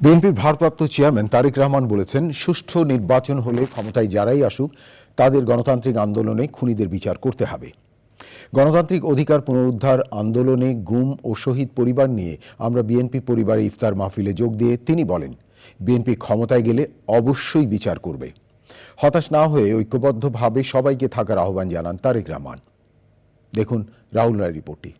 বিএনপির ভারপ্রাপ্ত চেয়ারম্যান তারেক রহমান বলেছেন, সুষ্ঠু নির্বাচন হলে ক্ষমতায় যারাই আসুক, তাদের গণতান্ত্রিক আন্দোলনে খুনিদের বিচার করতে হবে। গণতান্ত্রিক অধিকার পুনরুদ্ধার আন্দোলনে গুম ও শহীদ পরিবার নিয়ে আমরা বিএনপি পরিবারে ইফতার মাহফিলে যোগ দিয়ে তিনি বলেন, বিএনপি ক্ষমতায় গেলে অবশ্যই বিচার করবে। হতাশ না হয়ে ঐক্যবদ্ধভাবে সবাইকে থাকার আহ্বান জানান তারেক রহমান। দেখুন রাহুল রায় রিপোর্টটি।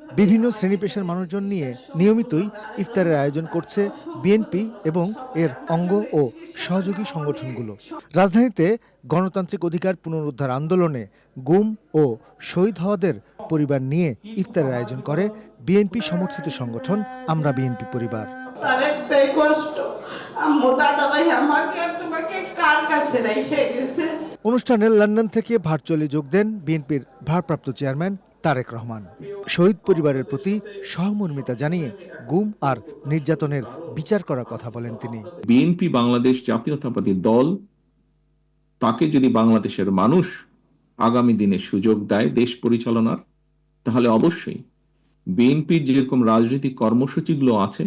বিভিন্ন শ্রেণি পেশার মানুষজন নিয়ে নিয়মিতই ইফতারের আয়োজন করছে বিএনপি এবং এর অঙ্গ ও সহযোগী সংগঠনগুলো। রাজধানীতে গণতান্ত্রিক অধিকার পুনরুদ্ধার আন্দোলনে গুম ও শহীদ হওয়াদের পরিবার নিয়ে ইফতারের আয়োজন করে বিএনপি সমর্থিত সংগঠন আমরা বিএনপি পরিবার। তার একটাই কষ্ট। আম্মু দাদা ভাই আমাকে আর তোমাকে কার কাছে রেখে গেছে? অনুষ্ঠানে লন্ডন থেকে ভার্চুয়ালি যোগ দেন বিএনপির ভারপ্রাপ্ত চেয়ারম্যান তারেক রহমান। শহীদ পরিবারের প্রতি সহমর্মিতা জানিয়ে গুম আর নির্যাতনের বিচার করার কথা বলেন তিনি। বিএনপি বাংলাদেশ জাতীয়তাবাদী দল তাকে যদি বাংলাদেশের মানুষ আগামী দিনে সুযোগ দেয় দেশ পরিচালনার, তাহলে অবশ্যই বিএনপির যেরকম রাজনৈতিক কর্মসূচিগুলো আছে,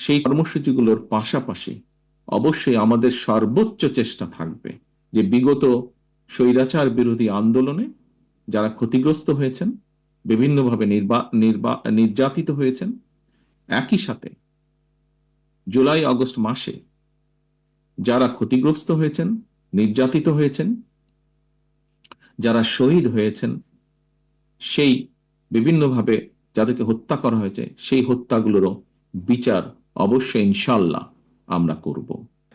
সেই কর্মসূচিগুলোর পাশাপাশি অবশ্যই আমাদের সর্বোচ্চ চেষ্টা থাকবে যে বিগত স্বৈরাচার বিরোধী আন্দোলনে যারা ক্ষতিগ্রস্ত হয়েছেন বিভিন্নভাবে নির্যাতিত হয়েছেন। একই সাথে জুলাই আগস্ট মাসে যারা ক্ষতিগ্রস্ত হয়েছেন নির্যাতিত হয়েছেন যারা শহীদ হয়েছেন সেই বিভিন্নভাবে যাদেরকে হত্যা করা হয়েছে সেই হত্যাগুলোরও বিচার অবশ্যই ইনশাল্লাহ আমরা করব।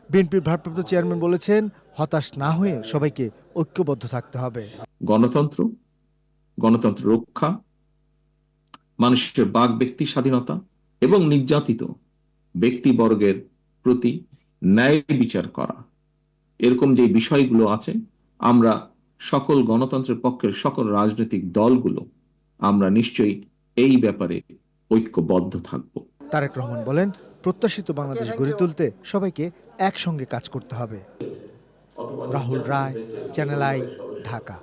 বিএনপির ভারপ্রাপ্ত চেয়ারম্যান বলেছেন হতাশ না হয়ে সবাইকে ঐক্যবদ্ধ থাকতে হবে। গণতন্ত্র গণতন্ত্র রক্ষা মানুষের বাক ব্যক্তি স্বাধীনতা এবং নির্যাতিত ব্যক্তিবর্গের প্রতি ন্যায় বিচার করা। এরকম যে বিষয়গুলো আছে আমরা সকল গণতন্ত্রের পক্ষের সকল রাজনৈতিক দলগুলো আমরা নিশ্চয়ই এই ব্যাপারে ঐক্যবদ্ধ থাকব। তারেক রহমান বলেন প্রত্যাশিত বাংলাদেশ গড়ে তুলতে সবাইকে একসঙ্গে কাজ করতে হবে। Rahul Roy channel I Dhaka.